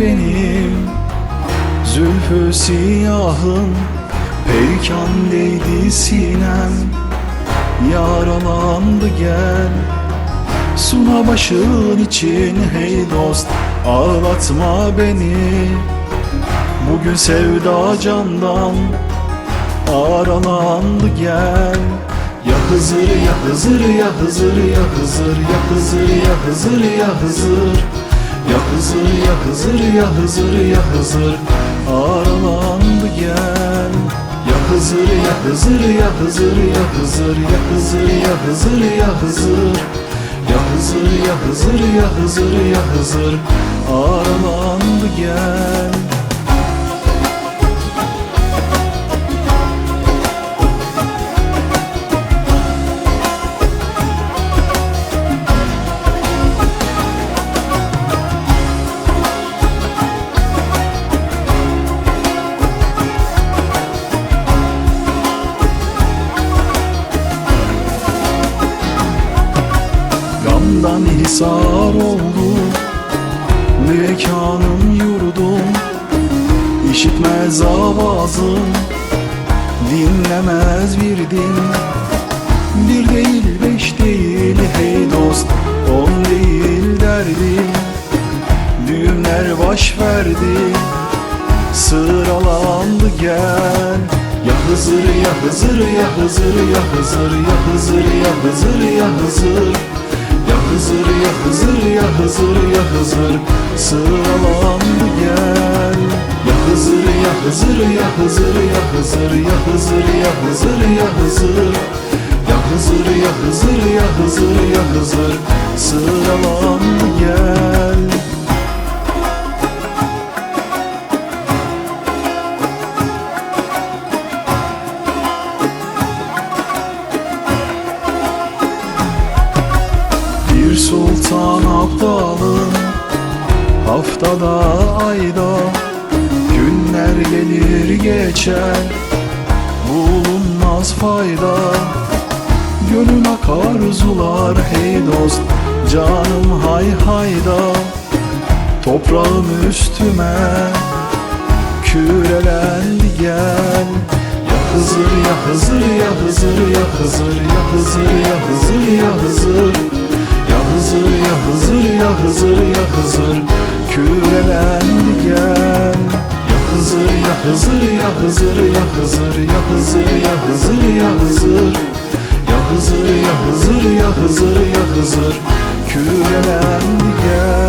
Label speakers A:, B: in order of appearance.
A: benim Zülfü siyahım Peykan değdi sinem. Yaralandı gel Suna başın için hey dost Ağlatma beni. Bugün sevda candan Aralandı gel. Ya Hızır ya Hızır ya Hızır ya Hızır ya Hızır ya Hızır ya Hızır Hızır ya Hızır ya Hızır Aralandı gel. Ya Hızır ya Hızır ya Hızır ya Hızır ya Hızır ya Hızır ya Hızır Ya Hızır ya Hızır ya Hızır ya Hızır Aralandı gel Gamdan hisar oldu. Mekanım yurdum. İşitmez avazım. Dinlemez bir din. Bir değil beş değil hey dost. On değil derdim Düğümler baş verdi. Sıralandı gel. Ya Hızır ya Hızır ya Hızır ya Hızır ya Hızır ya Hızır ya Hızır Ya Hızır ya Hızır ya Hızır ya Hızır Sıralandı gel Ya Hızır ya Hızır ya Hızır ya Hızır ya Hızır ya Hızır ya Hızır Ya Hızır ya Hızır ya Hızır ya Hızır Sıralandı Bir sultan abdalım Haftada ayda Günler gelir geçer. Bulunmaz fayda Gönül akar zular. Hey dost Canım hay hayda Toprağım üstüme Kürelendi gel. Ya Hızır ya Hızır ya Hızır ya Hızır ya Hızır ya Hızır ya Hızır Ya Hızır Hızır ya Hızır ya Hızır Kürelendi gel. Ya Hızır ya Hızır ya Hızır ya Hızır ya Hızır ya Hızır ya Hızır Ya Hızır ya Hızır ya Hızır ya Hızır Kürelendi gel